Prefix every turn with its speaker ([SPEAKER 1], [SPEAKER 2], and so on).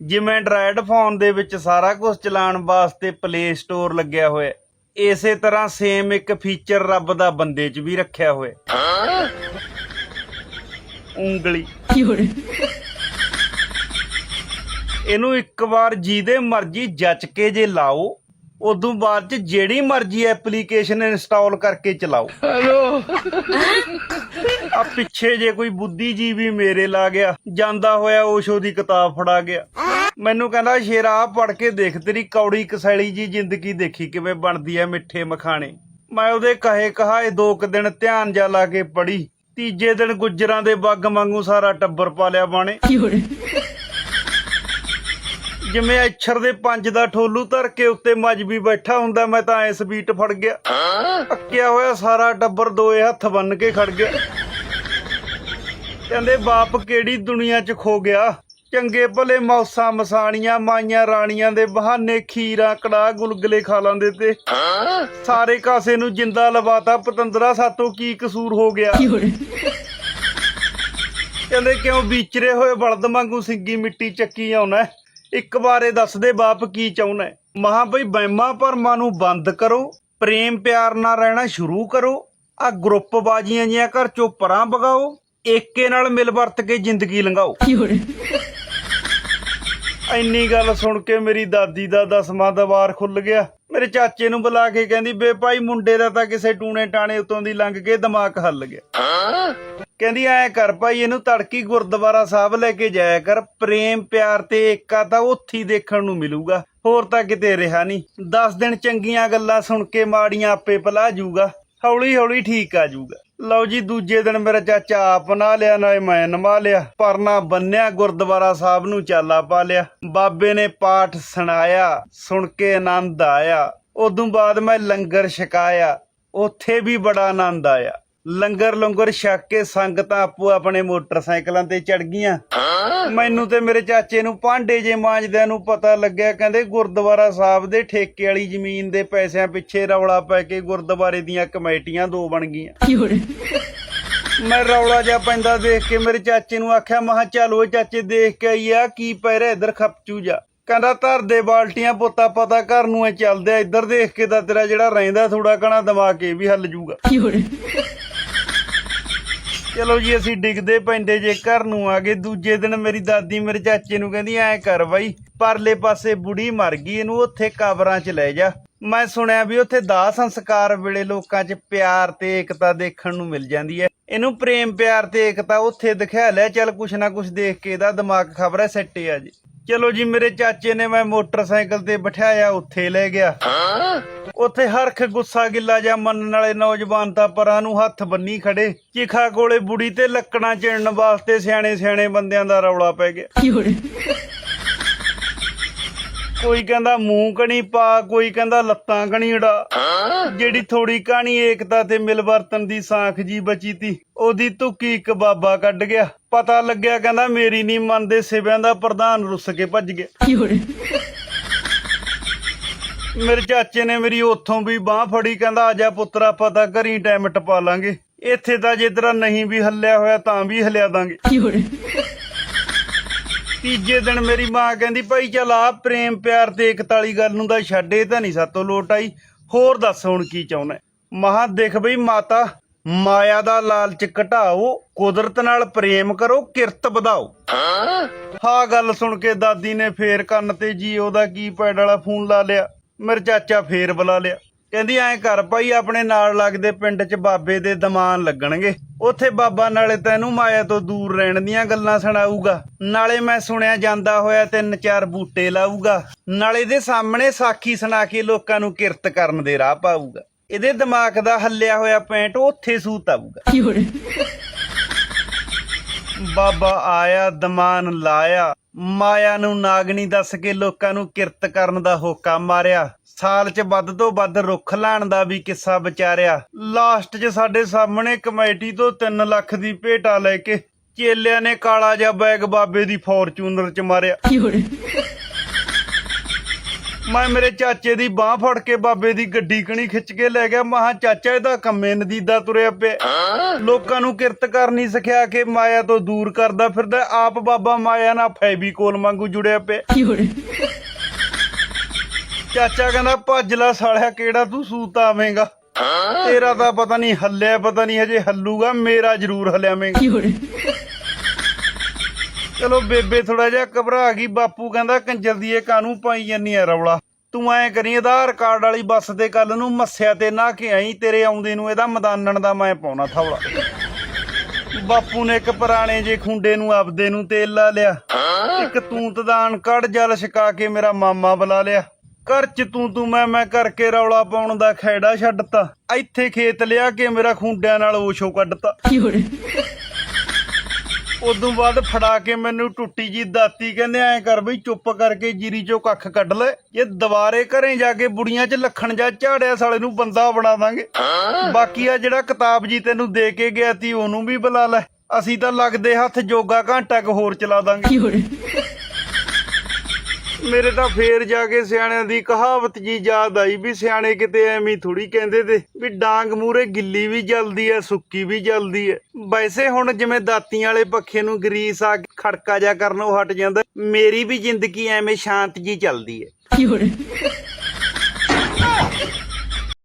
[SPEAKER 1] ਜਿਵੇਂ Android phone ਦੇ ਵਿੱਚ ਸਾਰਾ ਕੁਝ ਚਲਾਉਣ ਵਾਸਤੇ ਪਲੇ ਸਟੋਰ ਲੱਗਿਆ ਹੋਇਆ ਇਸੇ ਤਰ੍ਹਾਂ ਸੇਮ ਇੱਕ ਫੀਚਰ ਰੱਬ ਦਾ ਬੰਦੇ 'ਚ ਵੀ ਰੱਖਿਆ ਹੋਇਆ ਉਂਗਲੀ। ਇਹਨੂੰ ਇੱਕ ਵਾਰ ਜਿਹਦੇ ਮਰਜ਼ੀ ਜੱਚ ਕੇ ਜੇ ਲਾਓ ਉਦੋਂ ਬਾਅਦ ਚ ਜਿਹੜੀ ਮਰਜ਼ੀ ਐਪਲੀਕੇਸ਼ਨ ਇੰਸਟਾਲ ਕਰਕੇ ਚਲਾਓ। ਆ ਪਿੱਛੇ ਜੇ ਕੋਈ ਬੁੱਧੀਜੀਵੀ ਮੇਰੇ ਲਾ ਗਿਆ ਜਾਂਦਾ ਹੋਇਆ ਓਸ਼ੋ ਦੀ ਕਿਤਾਬ ਫੜਾ ਗਿਆ। ਮੈਨੂੰ ਕਹਿੰਦਾ ਸ਼ੇਰਾ ਪੜ ਕੇ ਦੇਖ ਤੇਰੀ ਕੌੜੀ ਕਸੈਲੀ ਜੀ ਜ਼ਿੰਦਗੀ ਦੇਖੀ ਕਿਵੇਂ ਬਣਦੀ ਐ ਮਿੱਠੇ ਮਖਾਣੇ। ਮੈਂ ਉਹਦੇ ਕਹੇ ਕਹਾਏ ਦੋ ਕੁ ਦਿਨ ਧਿਆਨ ਜਾ ਲਾ ਕੇ ਪੜੀ ਤੀਜੇ ਦਿਨ ਗੁੱਜਰਾਂ ਦੇ ਬੱਗ ਵਾਂਗੂ ਸਾਰਾ ਟੱਬਰ ਪਾਲਿਆ ਬਾਣੇ।
[SPEAKER 2] 有人
[SPEAKER 1] ，ਜਿਵੇਂ ਅਛਰ ਦੇ ਪੰਜ ਦਾ ਠੋਲੂ ਧਰ ਕੇ ਉੱਤੇ ਮਜਬੀ ਬੈਠਾ ਹੁੰਦਾ ਮੈਂ ਤਾਂ ਐ ਸਬੀਟ ਫੜ ਗਿਆ। ਅੱਕਿਆ ਹੋਇਆ ਸਾਰਾ ਟੱਬਰ ਦੋਏ ਹੱਥ ਬੰਨ ਕੇ ਖੜ ਗਿਆ ਕਹਿੰਦੇ ਬਾਪ ਕਿਹੜੀ ਦੁਨੀਆ 'ਚ ਖੋ ਗਿਆ? ਚੰਗੇ ਭਲੇ ਮੌਸਾਂ ਮਸਾਣੀਆਂ ਮਾਈਆਂ ਰਾਣੀਆਂ ਦੇ ਬਹਾਨੇ ਖੀਰਾਂ ਕੜਾਹ ਗੁਲਗਲੇ ਖਾ ਲਾਂਦੇ ਤੇ। ਸਾਰੇ ਕਾਸੇ ਨੂੰ ਜਿੰਦਾ ਲਵਾਤਾ ਪਤੰਦਰਾ ਸਾਤੋਂ ਕੀ ਕਸੂਰ ਹੋ ਗਿਆ，ਕਹਿੰਦੇ ਕਿਉਂ ਵਿਚਰੇ ਹੋਏ ਬਲਦ ਵਾਂਗੂ ਸਿੰਗੀ ਮਿੱਟੀ ਚੱਕੀ ਆਉਣਾ? ਇੱਕ ਵਾਰੇ ਦੱਸ ਦੇ ਬਾਪ ਕੀ ਚਾਹੁੰਦਾ? ਮਹਾਂ ਬਈ ਬਹਿਮਾਂ ਭਰਮਾਂ ਨੂੰ ਬੰਦ ਕਰੋ ਪ੍ਰੇਮ ਪਿਆਰ ਨਾਲ ਰਹਿਣਾ ਸ਼ੁਰੂ ਕਰੋ ਆ ਗਰੁੱਪ ਬਾਜੀਆਂ ਜੀਆਂ ਘਰ ਚੋਂ ਪਰਾਂ ਭਗਾਓ ਏਕੇ ਨਾਲ ਮਿਲ ਵਰਤ ਕੇ ਜ਼ਿੰਦਗੀ ਲੰਘਾਓ，ਇੰਨੀ ਗੱਲ ਸੁਣ ਕੇ ਮੇਰੀ ਦਾਦੀ ਦਾ ਦਸਵਾਂ ਦਵਾਰ ਖੁੱਲ ਗਿਆ। ਮੇਰੇ ਚਾਚੇ ਨੂੰ ਬੁਲਾ ਕੇ ਕਹਿੰਦੀ, ਬੇ ਭਾਈ ਮੁੰਡੇ ਦਾ ਤਾਂ ਕਿਸੇ ਟੂਣੇ ਟਾਣੇ ਉਤੋਂ ਦੀ ਲੰਘ ਕੇ ਦਿਮਾਗ ਹੱਲ ਗਿਆ। ਕਹਿੰਦੀ, ਐ ਕਰ ਭਾਈ, ਇਹਨੂੰ ਤੜਕੀ ਗੁਰਦੁਆਰਾ ਸਾਹਿਬ ਲੈ ਕੇ ਜਾਇਆ ਕਰ। ਪ੍ਰੇਮ, ਪਿਆਰ ਤੇ ਏਕਾ ਤਾਂ ਉੱਥੇ ਦੇਖਣ ਨੂੰ ਮਿਲੂਗਾ। ਹੋਰ ਤਾਂ ਕਿਤੇ ਰਿਹਾ ਨਹੀਂ। 10 ਦਿਨ ਚੰਗੀਆਂ ਗੱਲਾਂ ਸੁਣ ਕੇ ਮਾੜੀਆਂ ਆਪੇ ਭੁਲਾ ਜੂਗਾ। ਹੌਲੀ ਹੌਲੀ ਠੀਕ ਆ ਜੂਗਾ। ਲਓ ਜੀ, ਦੂਜੇ ਦਿਨ ਮੇਰਾ ਚਾਚਾ ਆਪ ਨਾ ਲਿਆ, ਨਾਲੇ ਮੈਂ ਨਵਾ ਲਿਆ। ਪਰਨਾ ਬੰਨਿਆ, ਗੁਰਦੁਆਰਾ ਸਾਹਿਬ ਨੂੰ ਚਾਲਾ ਪਾ ਲਿਆ। ਬਾਬੇ ਨੇ ਪਾਠ ਸੁਣਾਇਆ, ਸੁਣ ਕੇ ਆਨੰਦ ਆਇਆ। ਉਦੋਂ ਬਾਅਦ ਮੈਂ ਲੰਗਰ ਛਕਾਇਆ, ਉੱਥੇ ਵੀ ਬੜਾ ਆਨੰਦ ਆਇਆ। ਲੰਗਰ ਲੰਗਰ ਛਕ ਕੇ ਸੰਗਤਾਂ ਆਪੋ ਆਪਣੇ ਮੋਟਰਸਾਈਕਲਾਂ ਤੇ ਚੜ ਗਈਆਂ। ਮੈਨੂੰ ਤੇ ਮੇਰੇ ਚਾਚੇ ਨੂੰ ਭਾਂਡੇ ਜੇ ਮਾਂਜਦਿਆਂ ਨੂੰ ਪਤਾ ਲੱਗਿਆ ਕਹਿੰਦੇ ਗੁਰਦੁਆਰਾ ਸਾਹਿਬ ਦੇ ਠੇਕੇ ਵਾਲੀ ਜ਼ਮੀਨ ਦੇ ਪੈਸਿਆਂ ਪਿੱਛੇ ਰੌਲਾ ਪੈ ਕੇ ਗੁਰਦੁਆਰੇ ਦੀਆਂ ਕਮੇਟੀਆਂ ਦੋ ਬਣ ਗਈਆਂ। ਮੈਂ ਰੌਲਾ ਜਾ ਪੈਂਦਾ ਦੇਖ ਕੇ ਮੇਰੇ ਚਾਚੇ ਨੂੰ ਆਖਿਆ ਮਹਾ ਚੱਲ ਓਏ ਚਾਚੇ ਦੇਖ ਕੇ ਆਈ ਆ ਕੀ ਪੈ ਰਿਹਾ ਇੱਧਰ ਖਪਚੂ ਜਾ? ਕਹਿੰਦਾ ਧਰ ਦੇ ਬਾਲਟੀਆਂ ਪੋਤਾ ਪਤਾ ਘਰ ਨੂੰ ਐ ਚੱਲਦੇ ਆ ਇੱਧਰ ਦੇਖ ਕੇ ਤਾਂ ਤੇਰਾ ਜਿਹੜਾ ਰਹਿੰਦਾ ਥੋੜਾ ਕਣਾ ਦਿਮਾਗ ਇਹ ਵੀ ਹੱਲ ਜੂਗਾ।，ਚਲੋ ਜੀ ਅਸੀਂ ਡਿੱਗਦੇ ਪੈਂਦੇ ਜੇ ਘਰ ਨੂੰ ਆ ਗਏ। ਦੂਜੇ ਦਿਨ ਮੇਰੀ ਦਾਦੀ ਮੇਰੇ ਚਾਚੇ ਨੂੰ ਕਹਿੰਦੀ ਐ ਕਰ ਬਾਈ ਪਰਲੇ ਪਾਸੇ ਬੁੜੀ ਮਰ ਗਈ ਇਹਨੂੰ ਉੱਥੇ ਕਬਰਾਂ 'ਚ ਲੈ ਜਾ। ਮੈਂ ਸੁਣਿਆ ਵੀ ਉੱਥੇ ਦਾਹ ਸੰਸਕਾਰ ਵੇਲੇ ਲੋਕਾਂ 'ਚ ਪਿਆਰ ਤੇ ਏਕਤਾ ਦੇਖਣ ਨੂੰ ਮਿਲ ਜਾਂਦੀ ਹੈ। ਇਹਨੂੰ ਪ੍ਰੇਮ ਪਿਆਰ ਤੇ ਏਕਤਾ ਉੱਥੇ ਦਿਖਾ ਲੈ ਚੱਲ ਕੁਛ ਨਾ ਕੁਛ ਦੇਖ ਕੇ ਇਹਦਾ ਦਿਮਾਗ ਖਬਰ ਹੈ ਸੈੱਟ ਆ ਜੀ। ਚਲੋ ਜੀ, ਮੇਰੇ ਚਾਚੇ ਨੇ ਮੈਂ ਮੋਟਰਸਾਈਕਲ ਤੇ ਬਿਠਾਇਆ, ਉੱਥੇ ਲੈ ਗਿਆ। ਉੱਥੇ ਹਰਖ ਗੁੱਸਾ ਗਿੱਲਾ ਜਾਂ ਮੰਨਣ ਵਾਲੇ ਨੌਜਵਾਨ ਤਾਂ ਪਰਾਂ ਨੂੰ ਹੱਥ ਬੰਨੀ ਖੜੇ। ਚਿਖਾ ਕੋਲੇ ਬੁੜੀ ਤੇ ਲੱਕੜਾਂ ਚਿਣਨ ਵਾਸਤੇ ਸਿਆਣੇ ਸਿਆਣੇ ਬੰਦਿਆਂ ਦਾ ਰੌਲਾ ਪੈ ਗਿਆ। ਕੋਈ ਕਹਿੰਦਾ ਮੂੰਹ ਕਣੀ ਪਾ ਕੋਈ ਕਹਿੰਦਾ ਲੱਤਾਂ ਕਣੀ ਉਡਾ। ਜਿਹੜੀ ਥੋੜੀ ਕਹਾਣੀ ਏਕਤਾ ਤੇ ਮਿਲਵਰਤਨ ਦੀ ਸਾਖ ਜੀ ਬਚੀ ਤੀ ਉਹਦੀ ਧੁੱਕੀ ਇੱਕ ਬਾਬਾ ਕੱਢ ਗਿਆ। ਪਤਾ ਲੱਗਿਆ ਕਹਿੰਦਾ ਮੇਰੀ ਨਹੀਂ ਮੰਨਦੇ ਸਿਵਿਆਂ ਦਾ ਪ੍ਰਧਾਨ ਰੁੱਸ ਕੇ ਭੱਜ ਗਿਆ। ਮੇਰੇ ਚਾਚੇ ਨੇ ਮੇਰੀ ਉੱਥੋਂ ਵੀ ਬਾਹ ਫੜੀ ਕਹਿੰਦਾ ਆਜਾ ਪੁੱਤਰਾ ਪਤਾ ਘਰੀ ਟਾਈਮ ਟਪਾ ਲਾਂਗੇ। ਇੱਥੇ ਤਾਂ ਜੇ ਤੇਰਾ ਨਹੀਂ ਵੀ ਹੱਲਿਆ ਹੋਇਆ ਤਾਂ ਵੀ ਹਲਿਆ ਦਾਂਗੇ।，ਤੀਜੇ ਦਿਨ ਮੇਰੀ ਮਾਂ ਕਹਿੰਦੀ ਭਾਈ ਚੱਲ ਆ ਪ੍ਰੇਮ ਪਿਆਰ ਤੇ ਏਕਤਾ ਵਾਲੀ ਗੱਲ ਨੂੰ ਤਾਂ ਛੱਡੇ ਤਾਂ ਨਹੀਂ ਸਾਤੋਂ ਲੋਟ ਆਈ। ਹੋਰ ਦੱਸ ਹੁਣ ਕੀ ਚਾਹੁੰਦਾ? ਮਹਾ ਦੇਖ ਬਈ ਮਾਤਾ ਮਾਇਆ ਦਾ ਲਾਲਚ ਘਟਾਓ ਕੁਦਰਤ ਨਾਲ ਪ੍ਰੇਮ ਕਰੋ ਕਿਰਤ ਵਧਾਓ। ਹਾਂ? ਗੱਲ ਸੁਣ ਕੇ ਦਾਦੀ ਨੇ ਫੇਰ ਕੰਨ ਤੇ ਜੀਓ ਦਾ ਕੀਪੈਡ ਵਾਲਾ ਫੋਨ ਲਾ ਲਿਆ। ਮੇਰੇ ਚਾਚਾ ਫੇਰ ਬੁਲਾ ਲਿਆ। ਕਹਿੰਦੀ, ਐਂ ਕਰ ਭਾਈ, ਆਪਣੇ ਨਾਲ ਲੱਗਦੇ ਪਿੰਡ 'ਚ ਬਾਬੇ ਦੇ ਦਮਾਨ ਲੱਗਣਗੇ। ਉੱਥੇ ਬਾਬਾ ਨਾਲੇ ਤੈਨੂੰ ਮਾਇਆ ਤੋਂ ਦੂਰ ਰਹਿਣ ਦੀਆਂ ਗੱਲਾਂ ਸੁਣਾਊਗਾ। ਨਾਲੇ ਮੈਂ ਸੁਣਿਆ ਜਾਂਦਾ ਹੋਇਆ ਤਿੰਨ ਚਾਰ ਬੂਟੇ ਲਾਊਗਾ। ਨਾਲੇ ਦੇ ਸਾਹਮਣੇ ਸਾਖੀ ਸੁਣਾ ਕੇ ਲੋਕਾਂ ਨੂੰ ਕਿਰਤ ਕਰਨ ਦੇ ਰਾਹ ਪਾਊਗਾ। ਇਹਦੇ ਦਿਮਾਗ ਦਾ ਹੱਲਿਆ ਹੋਇਆ ਪੈਂਟ ਉੱਥੇ ਸੂਤ ਆਊਗਾ।，ਬਾਬਾ ਆਇਆ ਦਮਾਨ ਲਾਇਆ। ਮਾਇਆ ਨੂੰ ਨਾਗਣੀ ਦੱਸ ਕੇ ਲੋਕਾਂ ਨੂੰ ਕਿਰਤ ਕਰਨ ਦਾ ਹੋਕਾ ਮਾਰਿਆ। ਸਾਲ 'ਚ ਵੱਧ ਤੋਂ ਵੱਧ ਰੁੱਖ ਲਾਣ ਦਾ ਵੀ ਕਿੱਸਾ ਵਿਚਾਰਿਆ। ਲਾਸਟ 'ਚ ਸਾਡੇ ਸਾਹਮਣੇ ਕਮੇਟੀ ਤੋਂ 3 ਲੱਖ ਦੀ ਭੇਟਾ ਲੈ ਕੇ ਚੇਲਿਆਂ ਨੇ ਕਾਲਾ ਜਿਹਾ ਬੈਗ ਬਾਬੇ ਦੀ ਫੋਰਚੂਨਰ 'ਚ ਮਾਰਿਆ। ਮੈਂ ਮੇਰੇ ਚਾਚੇ ਦੀ ਬਾਹ ਫੜ ਕੇ ਬਾਬੇ ਦੀ ਗੱਡੀ ਕਣੀ ਖਿੱਚ ਕੇ ਲੈ ਗਿਆ। ਮਹਾ ਚਾਚਾ ਇਹਦਾ ਕੰਮੇ ਨਦੀਦਾ ਤੁਰਿਆ ਪਿਆ। ਲੋਕਾਂ ਨੂੰ ਕਿਰਤ ਕਰਨੀ ਸਿਖਿਆ ਕੇ ਮਾਇਆ ਤੋਂ ਦੂਰ ਕਰਦਾ ਫਿਰਦਾ। ਆਪ ਬਾਬਾ ਮਾਇਆ ਨਾਲ ਫੈਬੀਕੋਲ ਵਾਂਗੂ ਜੁੜਿਆ ਪਿਆ। ਚਾਚਾ ਕਹਿੰਦਾ ਭੱਜ ਸਾਲਿਆ ਕਿਹੜਾ ਤੂੰ ਸੂਤ ਆਵੇਂਗਾ? ਤੇਰਾ ਤਾਂ ਪਤਾ ਨਹੀਂ ਹੱਲਿਆ ਪਤਾ ਨਹੀਂ ਹਜੇ ਹੱਲੂਗਾ। ਮੇਰਾ ਜ਼ਰੂਰ ਹਲਿਆਵੇਂਗਾ ਚਲੋ ਬੇਬੇ ਥੋੜਾ ਜਿਹਾ ਘਬਰਾ ਗਈ, ਬਾਪੂ ਕਹਿੰਦਾ, ਕੰਜਰ ਦੀ ਇਹ ਕਾਨੂੰ ਪਾਈ ਜੰਨੀ ਆ ਰੌਲਾ? ਤੂੰ ਐ ਕਰੀ ਆਧਾਰ ਕਾਰਡ ਵਾਲੀ ਬੱਸ ਤੇ ਕੱਲ ਨੂੰ ਮੱਸਿਆ ਤੇ ਨਾ ਕੇ ਆਈ, ਤੇਰੇ ਆਉਂਦੇ ਨੂੰ ਇਹਦਾ ਮਦਾਨਣ ਦਾ ਮੈਂ ਪਾਉਣਾ ਥੌਲਾ ਬਾਪੂ ਨੇ ਇੱਕ ਪੁਰਾਣੇ ਜੇ ਖੁੰਡੇ ਨੂੰ ਆਪਦੇ ਨੂੰ ਤੇਲ ਲਾ ਲਿਆ। ਇੱਕ ਤੂੰ ਦਾ ਕੜ ਜਲ ਛਕਾ ਕੇ ਮੇਰਾ ਮਾਮਾ ਬੁਲਾ ਲਿਆ। ਘਰ ਚ ਤੂੰ ਤੂੰ, ਮੈਂ ਮੈਂ ਕਰਕੇ ਰੌਲਾ ਪਾਉਣ ਦਾ ਖੈੜਾ ਛੱਡਤਾ। ਇੱਥੇ ਖੇਤ ਲਿਆ ਕੇ ਮੇਰਾ ਖੁੰਡਿਆਂ ਨਾਲ ਓਸ਼ੋ ਕੱਢਤਾ।，ਉਦੋਂ ਬਾਅਦ ਫੜਾ ਕੇ ਮੈਨੂੰ ਟੁੱਟੀ ਜੀ ਦਾਤੀ ਕਹਿੰਦੇ ਐਂ ਕਰ ਬਈ ਚੁੱਪ ਕਰਕੇ ਜੀਰੀ ਚੋਂ ਕੱਖ ਕੱਢ ਲੈ। ਇਹ ਦੁਬਾਰੇ ਘਰੇ ਜਾ ਕੇ ਬੁੜੀਆਂ 'ਚ ਲੱਖਣ ਜਾ ਝਾੜਿਆ ਸਾਲੇ ਨੂੰ ਬੰਦਾ ਬਣਾ ਦਾਂਗੇ। ਬਾਕੀ ਆ ਜਿਹੜਾ ਕਿਤਾਬ ਜੀ ਤੈਨੂੰ ਦੇ ਕੇ ਗਿਆ ਤੀ ਉਹਨੂੰ ਵੀ ਬੁਲਾ ਲੈ। ਅਸੀਂ ਤਾਂ ਲੱਗਦੇ ਹੱਥ ਜੋਗਾ ਘੰਟਾ ਕ ਹੋਰ ਚਲਾ ਦਾਂਗੇ।，ਮੇਰੇ ਤਾਂ ਫੇਰ ਜਾ ਕੇ ਸਿਆਣਿਆਂ ਦੀ ਕਹਾਵਤ ਜੀ ਯਾਦ ਆਈ ਵੀ ਸਿਆਣੇ ਕਿਤੇ ਐਵੇਂ ਥੋੜੀ ਕਹਿੰਦੇ ਤੇ ਵੀ ਡਾਂਗ ਮੂਰੇ ਗਿੱਲੀ ਵੀ ਜਲਦੀ ਐ ਸੁੱਕੀ ਵੀ ਜਲਦੀ ਐ। ਵੈਸੇ ਹੁਣ ਜਿਵੇਂ ਦਾਤੀਆਂ ਵਾਲੇ ਪੱਖੇ ਨੂੰ ਗਰੀਸ ਆ ਕੇ ਖੜਕਾ ਜਾ ਕਰਨੋਂ ਹਟ ਜਾਂਦਾ ਮੇਰੀ ਵੀ ਜ਼ਿੰਦਗੀ ਐਵੇਂ ਸ਼ਾਂਤ ਜੀ ਚੱਲਦੀ ਐ।